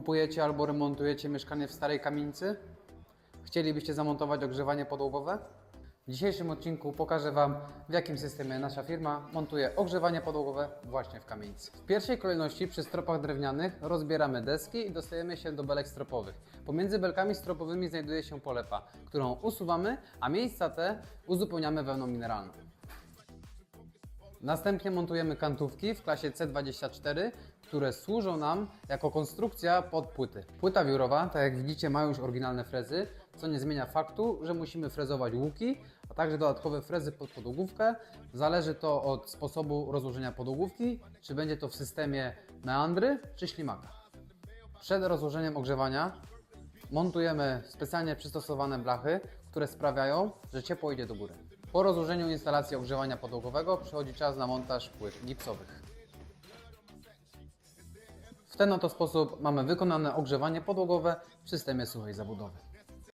Kupujecie albo remontujecie mieszkanie w starej kamienicy? Chcielibyście zamontować ogrzewanie podłogowe? W dzisiejszym odcinku pokażę Wam, w jakim systemie nasza firma montuje ogrzewanie podłogowe właśnie w kamienicy. W pierwszej kolejności przy stropach drewnianych rozbieramy deski i dostajemy się do belek stropowych. Pomiędzy belkami stropowymi znajduje się polepa, którą usuwamy, a miejsca te uzupełniamy wełną mineralną. Następnie montujemy kantówki w klasie C24, które służą nam jako konstrukcja pod płyty. Płyta wiórowa, tak jak widzicie, ma już oryginalne frezy, co nie zmienia faktu, że musimy frezować łuki, a także dodatkowe frezy pod podłogówkę. Zależy to od sposobu rozłożenia podłogówki, czy będzie to w systemie meandry czy ślimaka. Przed rozłożeniem ogrzewania montujemy specjalnie przystosowane blachy, które sprawiają, że ciepło idzie do góry. Po rozłożeniu instalacji ogrzewania podłogowego przychodzi czas na montaż płyt gipsowych. W ten oto sposób mamy wykonane ogrzewanie podłogowe w systemie suchej zabudowy.